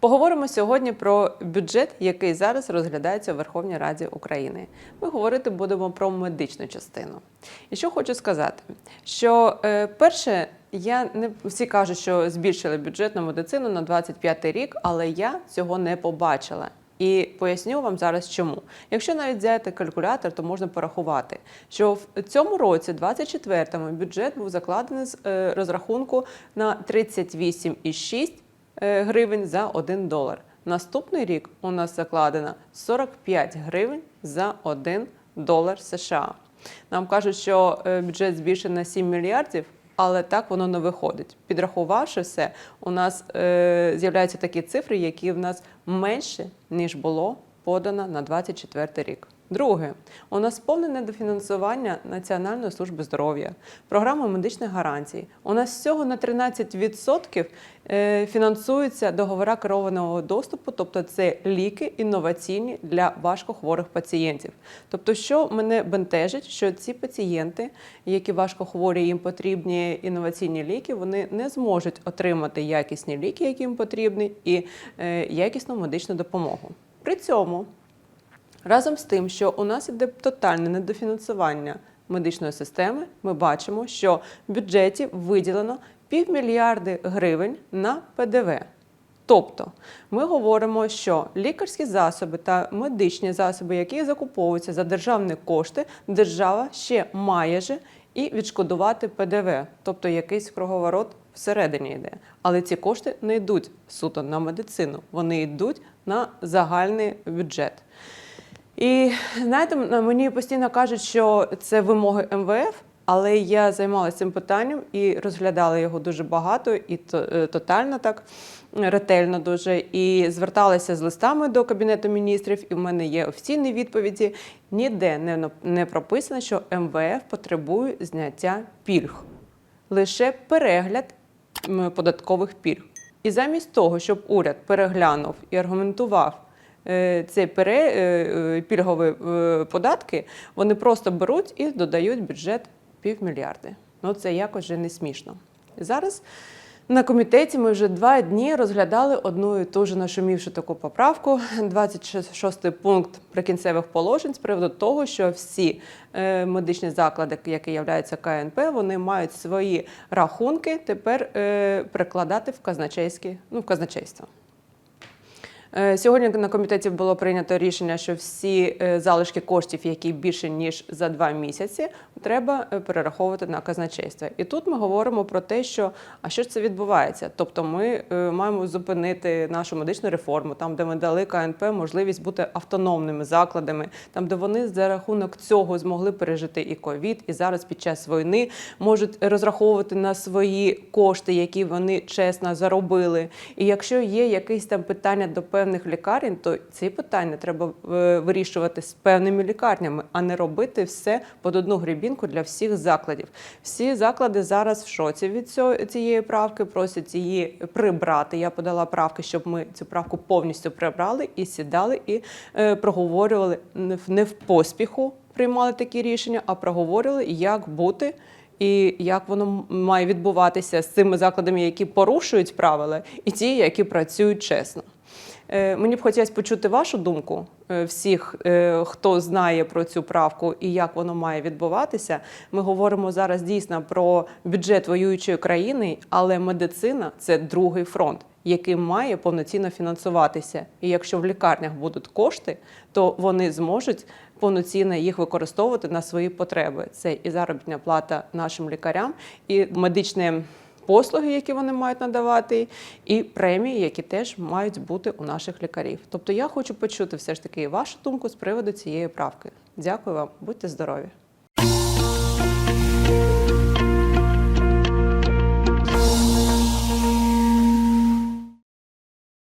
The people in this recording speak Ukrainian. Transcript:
Поговоримо сьогодні про бюджет, який зараз розглядається у Верховній Раді України. Ми говорити будемо про медичну частину. І що хочу сказати, що е, перше, я не всі кажуть, що збільшили бюджет на медицину на 25 рік, але я цього не побачила. І поясню вам зараз чому. Якщо навіть взяти калькулятор, то можна порахувати, що в цьому році, 24-му, бюджет був закладений з е, розрахунку на 38,6 е, гривень за 1 долар. Наступний рік у нас закладено 45 гривень за 1 долар США. Нам кажуть, що е, бюджет збільшений на 7 мільярдів. Але так воно не виходить. Підрахувавши все, у нас е, з'являються такі цифри, які в нас менше ніж було подано на 24 рік. Друге, у нас повне недофінансування Національної служби здоров'я, програми медичних гарантій. У нас всього на 13% е, фінансуються договора керованого доступу, тобто це ліки інноваційні для важкохворих пацієнтів. Тобто, що мене бентежить, що ці пацієнти, які важкохворі, їм потрібні інноваційні ліки, вони не зможуть отримати якісні ліки, які їм потрібні, і е, якісну медичну допомогу. При цьому Разом з тим, що у нас іде тотальне недофінансування медичної системи, ми бачимо, що в бюджеті виділено півмільярди гривень на ПДВ. Тобто ми говоримо, що лікарські засоби та медичні засоби, які закуповуються за державні кошти, держава ще має же і відшкодувати ПДВ, тобто якийсь круговорот всередині йде. Але ці кошти не йдуть суто на медицину, вони йдуть на загальний бюджет. І знаєте, мені постійно кажуть, що це вимоги МВФ, але я займалася цим питанням і розглядала його дуже багато і е, тотально так ретельно дуже. І зверталася з листами до кабінету міністрів. І в мене є офіційні відповіді. Ніде не, не прописано, що МВФ потребує зняття пільг, лише перегляд податкових пільг. І замість того, щоб уряд переглянув і аргументував е, ці пере, е, е, пільгові е, податки, вони просто беруть і додають бюджет півмільярди. Ну це якось вже не смішно. Зараз на комітеті ми вже два дні розглядали одну і ту ж нашумівшу таку поправку. 26 пункт прикінцевих положень з приводу того, що всі медичні заклади, які являються КНП, вони мають свої рахунки тепер прикладати в казначейські, ну в казначейство. Е, Сьогодні на комітеті було прийнято рішення, що всі е, залишки коштів, які більше ніж за два місяці, треба е, перераховувати на казначейство. І тут ми говоримо про те, що а що ж це відбувається? Тобто, ми маємо зупинити нашу медичну реформу, там, де ми дали КНП можливість бути автономними закладами, там, де вони за рахунок цього змогли пережити і ковід, і зараз під час війни можуть розраховувати на свої кошти, які вони чесно заробили. І якщо є якісь там питання до певних лікарень, то ці питання треба е, вирішувати з певними лікарнями, а не робити все під одну грібінку для всіх закладів. Всі заклади зараз в шоці від цього, цієї правки, просять її прибрати. Я подала правки, щоб ми цю правку повністю прибрали і сідали і е, проговорювали не в- поспіху. Приймали такі рішення, а проговорювали, як бути і як воно має відбуватися з цими закладами, які порушують правила, і ті, які працюють чесно. Е, Мені б хотілося почути вашу думку е, всіх, е, хто знає про цю правку і як воно має відбуватися. Ми говоримо зараз дійсно про бюджет воюючої країни, але медицина це другий фронт, який має повноцінно фінансуватися. І якщо в лікарнях будуть кошти, то вони зможуть повноцінно їх використовувати на свої потреби. Це і заробітна плата нашим лікарям, і медичне послуги, які вони мають надавати, і премії, які теж мають бути у наших лікарів. Тобто я хочу почути все ж таки вашу думку з приводу цієї правки. Дякую вам, будьте здорові.